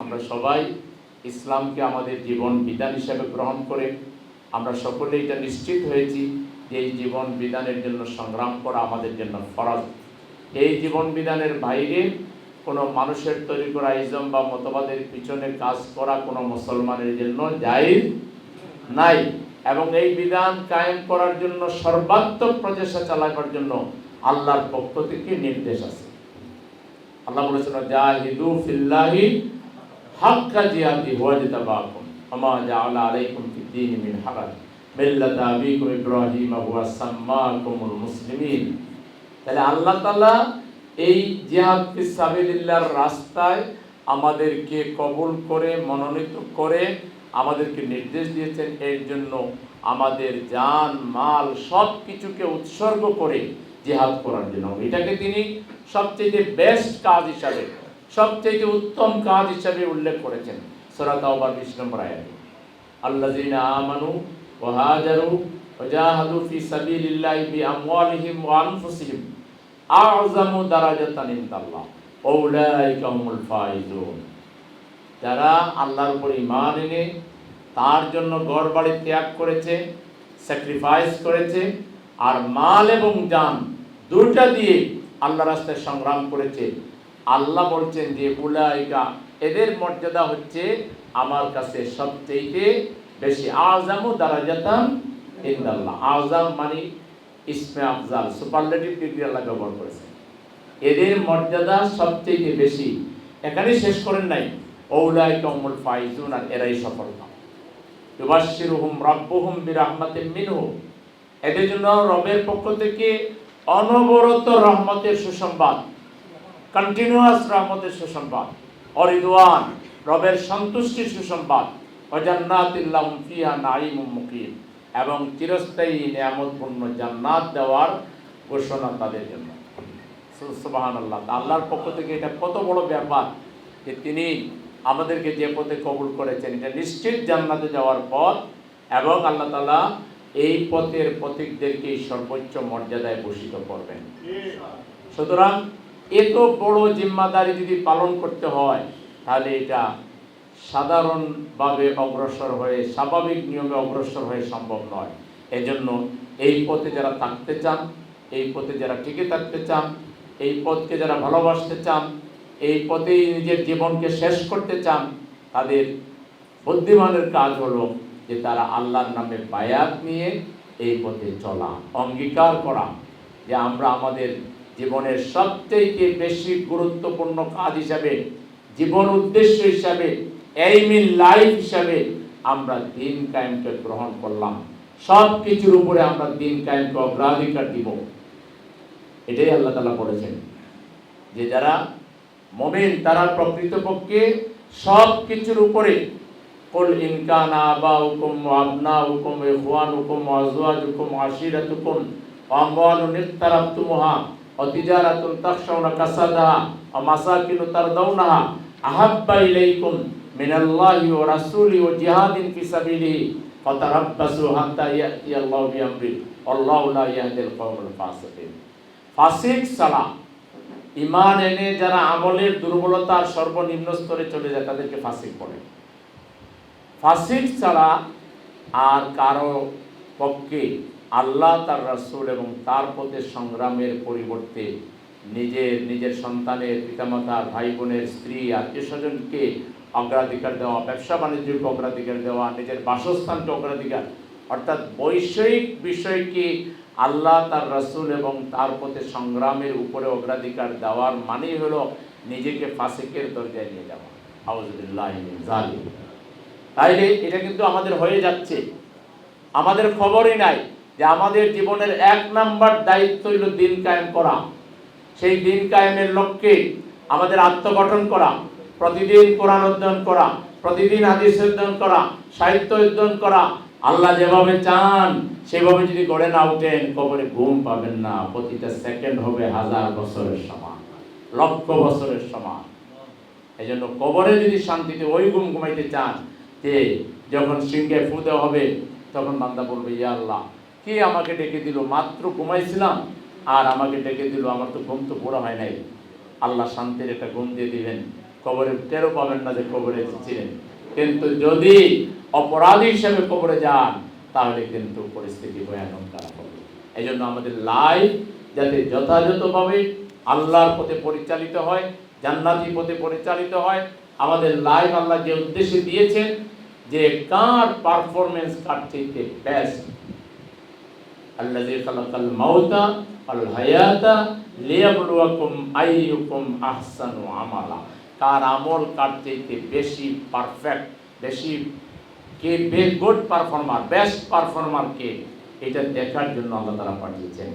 আমরা সবাই ইসলামকে আমাদের জীবন বিধান হিসেবে গ্রহণ করে আমরা সকলে এটা নিশ্চিত হয়েছি যে এই জীবন বিধানের জন্য সংগ্রাম করা আমাদের জন্য ফরজ। এই জীবন বিধানের বাইরে কোনো মানুষের তৈরি করা ইজম বা মতবাদের পিছনে কাজ করা কোনো মুসলমানের জন্য জায়েজ নাই এবং এই বিধান কায়েম করার জন্য সর্বাত্মক প্রচেষ্টা চালাবার জন্য আল্লাহর পক্ষ থেকে নির্দেশ আছে। আল্লাহ বলেছেন, জাহিদু ফিল্লাহি হাক্কা জিহাদি হুয়া জিতাবাকুম আমা জাআলা আলাইকুম ফিদ্দীন মিন হারাজ। মিল্লাতা আবিকুম ইব্রাহিম, হুয়া সাম্মাকুমুল মুসলিমিন। তাহলে আল্লাহ তাআলা এই জিহাদ ফি সাবিলিল্লাহর রাস্তায় আমাদেরকে কবুল করে, মনোনীত করে আমাদেরকে নির্দেশ দিয়েছেন। এর জন্য আমাদের জান, মাল সব কিছুকে উৎসর্গ করে জিহাদ করার জন্য। এটাকে তিনি সবচেয়ে বেস্ট কাজ হিসাবে সবচেয়ে উত্তম কাজ হিসাবে উল্লেখ করেছেন সূরা তাওবার 20 নম্বর আয়াতে। আল্লাযীনা আমানু ওয়া হাজারু ওয়া জাহাদু ফি সাবিলিল্লাহি বিআমওয়ালিহিম ওয়া আনফুসিহিম আ'যামু দারাজাতান ইনদাল্লাহ। উলাইকা হুমুল ফাইজুন। যারা আল্লাহর উপর ঈমান এনে তার জন্য গড় বাড়ি ত্যাগ করেছে স্যাক্রিফাইস করেছে, আর মাল এবং জান দুটা দিয়ে আল্লাহ রাস্তায় সংগ্রাম করেছে আল্লাহ বলছেন যে উলাইকা, এদের মর্যাদা হচ্ছে আমার কাছে সবচেয়ে বেশি। আজামু দারাজাতান ইনদাল্লাহ। আজাম মানে ইসমে আফজাল, সুপারলেটিভ ডিগ্রি আল্লাহ ব্যবহার করেছে। এদের মর্যাদা সবচেয়ে বেশি। এখানে শেষ করেন নাই। ওউলাইকা হুমুল ফাইজুন, আর এরাই সফল কাম ইউবাশশিরুহুম রাব্বুহুম বিরাহমাতিন মিনহু। এদের জন্য রবের পক্ষ থেকে অনবরত রহমতের সুসংবাদ। কন্টিনিউয়াস রহমতের সুসংবাদ অরিদওয়ান রবের সন্তুষ্টির সুসংবাদ অজান্নাতিল্লাহুম ফিহা নাঈমুম মুকিম এবং চিরস্থায়ী নিয়ামতপূর্ণ জান্নাত দেওয়ার ঘোষণা তাদের জন্য সুবহানাল্লাহ আল্লাহর পক্ষ থেকে এটা কত বড় ব্যাপার যে তিনি আমাদেরকে যে পথে কবুল করেছেন এটা নিশ্চিত জান্নাতে যাওয়ার পথ এবং আল্লাহ তালা এই পথের পথিকদেরকে সর্বোচ্চ মর্যাদায় ভূষিত করবেন। সুতরাং এত বড় জিম্মাদারি যদি পালন করতে হয়, তাহলে এটা সাধারণভাবে অগ্রসর হয়ে, স্বাভাবিক নিয়মে অগ্রসর হয়ে সম্ভব নয়। এজন্য এই পথে যারা থাকতে চান, এই পথে যারা টিকে থাকতে চান, এই পথকে যারা ভালোবাসতে চান, এই পথেই নিজের জীবনকে শেষ করতে চান, তাদের বুদ্ধিমানের কাজ হলো যে তারা আল্লাহর নামে বায়াত নিয়ে এই পথে চলা, অঙ্গীকার করা, যে আমরা আমাদের জীবনের সবচেয়ে বেশি গুরুত্বপূর্ণ কাজ হিসাবে, জীবন উদ্দেশ্য হিসাবে এইম ইন লাইফ হিসাবে আমরা দিন কায়েমকে গ্রহণ করলাম। সব কিছুর উপরে আমরা দিন কায়েমকে অগ্রাধিকার দিব। এটাই আল্লাহ তালা বলেছেন যে যারা মমিন তারা প্রকৃতপক্ষে সব কিছুর উপরে, কুল ইনকান আবাউকুম ওয়া আবনাউকুম ওয়া ইখওয়ানুকুম ওয়া আজওয়াজুকুম ওয়া আশিরাতুকুম ওয়া আমওয়ালুন ইকতারাবতুমুহা ওয়া তিজারাতুন তাখশাউনা কাসাদাহা ওয়া মাসাকিনু তারদাউনাহা আহাব্বা ইলাইকুম মিনাল্লাহি ওয়া রাসূলি ওয়া জিহাদিন ফি সাবিলিহি ফাতারাব্বাসু হাত্তা ইয়াতিয়াল্লাহু বিআমরি আল্লাহু লা ইয়াহদিল কওমাল ফাসিকিন। ফাসিক ছাড়া ইমান এনে যারা আমলের দুর্বলতার সর্বনিম্ন স্তরে চলে যায়, তাদেরকে ফাসিক বলে। ফাসিক ছাড়া আর কারও পক্ষে আল্লাহ তার রাসূল এবং তার পথে সংগ্রামের পরিবর্তে নিজের নিজের সন্তানের পিতামাতার ভাই বোনের স্ত্রী আত্মীয় স্বজনকে অগ্রাধিকার দেওয়া, ব্যবসা বাণিজ্যকে অগ্রাধিকার দেওয়া, নিজের বাসস্থানকে অগ্রাধিকার, অর্থাৎ বৈষয়িক বিষয়কে আল্লাহ তার রাসূল এবং তার পথে সংগ্রামের উপরে অগ্রাধিকার দেওয়ার মানেই হলো নিজেকে ফাসিকের দরজায় নিয়ে যাওয়া। তাইলে এটা কিন্তু আমাদের হয়ে যাচ্ছে। আমাদের খবরই নাই। যে আমাদের জীবনের এক নাম্বার দায়িত্ব হইল দিন কায়েম করা। সেই দিন কায়েমের লক্ষ্যে আমাদের আত্মগঠন করা, প্রতিদিন কোরআন অধ্যয়ন করা, প্রতিদিন হাদিস অধ্যয়ন করা, সাহিত্য অধ্যয়ন করা। আল্লাহ যেভাবে চান, সেভাবে যদি গড়ে না উঠেন কবরে ঘুম পাবেন না। প্রতিটা সেকেন্ড হবে হাজার বছরের সমান, লক্ষ বছরের সমান। এই জন্য কবরে যদি শান্তিতে ওই ঘুম ঘুমাইতে চান, যে যখন সিংহে ফু দেওয়া হবে, তখন বান্দা বলবে, ইয়া আল্লাহ কে আমাকে ডেকে দিল? মাত্র ঘুমাইছিলাম, আর আমাকে ডেকে দিল। আমার তো ঘুম তো পুরো হয় নাই। আল্লাহ শান্তির একটা ঘুম দিয়ে দিবেন। কবরে টেরও পাবেন না যে কবরে ছিলেন কিন্তু যদি অপরাধী হিসেবে কবরে যান, তাহলে কিন্তু পরিস্থিতি ভয়ানক খারাপ হবে। এই জন্য আমাদের লাইফ যাতে যথাযথভাবে আল্লাহর পথে পরিচালিত হয়, জান্নাতি পথে পরিচালিত হয়, আমাদের লাইফ আল্লাহ যে উদ্দেশ্যে দিয়েছেন যে কার পারফরমেন্স কার চাইতে বেস্ট আল্লাযী খালাকাল মাউতা আল হায়াতা লিয়াবলুয়াকুম আইয়ুকুম আহসানু আমালা কার আমল কার চাইতে বেশি পারফেক্ট বেশি কে বে গুড পারফর্মার বেস্ট পারফর্মার কে? এটা দেখার জন্য আল্লাহ তারা পাঠিয়েছেন।